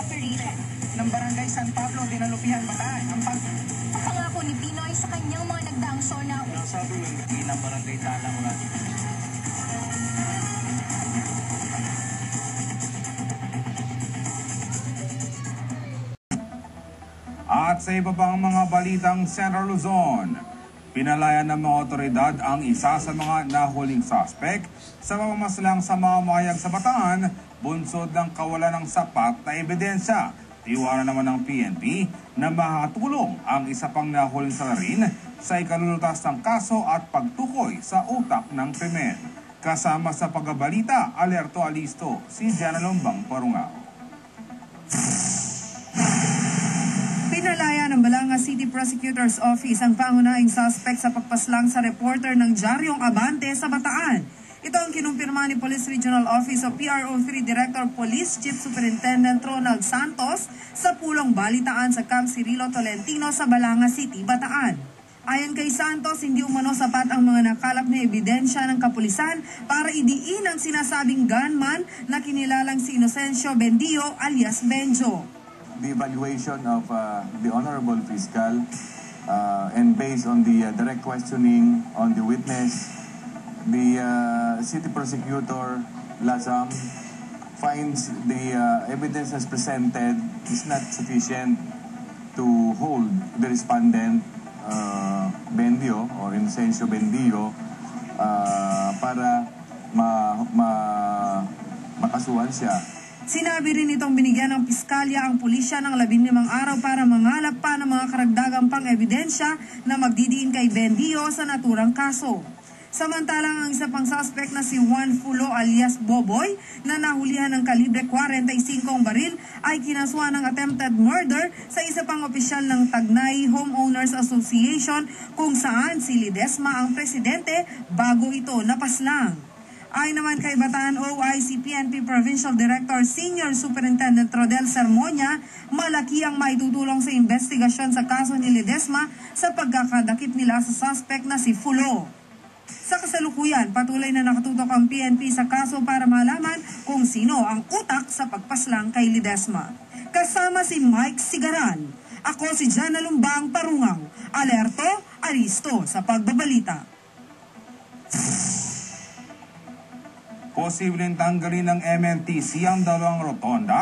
operation. ng Barangay San Pablo, Dinalupihan, Bataan. Ang pag Ang pangako ni Pinoy sa kanyang mga nagdaang SONA Sabi ng bilang barangay talang wala. At sa iba pang mga balitang Central Luzon, pinalaya ng mga otoridad ang isa sa mga nahuling suspect sa pamamaslang sa mga mayag sa Bataan, bunsod ng kawalan ng sapat na ebidensya. Tiwala naman ng PNP na makatulong ang isa pang nahuling salarin sa ikalulutas ng kaso at pagtukoy sa utak ng krimen. Kasama sa pagbabalita, Alerto Alisto, si Jana Lombang Parungao. Ng Balanga City Prosecutor's Office ang pangunahing suspect sa pagpaslang sa reporter ng Jaryong Abante sa Bataan. Ito ang kinumpirma ni Police Regional Office o PRO3 Director Police Chief Superintendent Ronald Santos sa pulong balitaan sa Camp Cirilo Tolentino sa Balanga City, Bataan. Ayon kay Santos, hindi umano sapat ang mga nakalap na ebidensya ng kapulisan para idiin ang sinasabing gunman na kinilalang si Inocencio Bendio alias Benjo. The evaluation of uh, the Honorable Fiscal uh, and based on the uh, direct questioning on the witness, the uh, City Prosecutor Lazam finds the uh, evidence as presented is not sufficient to hold the respondent uh, Bendio or Inocencio Bendio uh, para ma, ma, makasuhan siya. Sinabi rin itong binigyan ng piskalya ang pulisya ng labing limang araw para mangalap pa ng mga karagdagang pang-ebidensya na magdidiin kay Bendio sa naturang kaso. Samantalang ang isa pang suspect na si Juan Fulo alias Boboy na nahulihan ng kalibre 45 baril ay kinasuhan ng attempted murder sa isa pang opisyal ng Tagnay Homeowners Association kung saan si Lidesma ang presidente bago ito napaslang. Ay naman kay Bataan OIC PNP Provincial Director Senior Superintendent Rodel Sermonia, malaki ang maitutulong sa investigasyon sa kaso ni Ledesma sa pagkakadakip nila sa suspect na si Fulo. Sa kasalukuyan, patuloy na nakatutok ang PNP sa kaso para malaman kung sino ang utak sa pagpaslang kay Ledesma. Kasama si Mike Sigaran. Ako si Jana Lumbang Parungaw. Alerto, Aristo sa pagbabalita. Posibleng tanggalin ng MNTC ang dalawang rotonda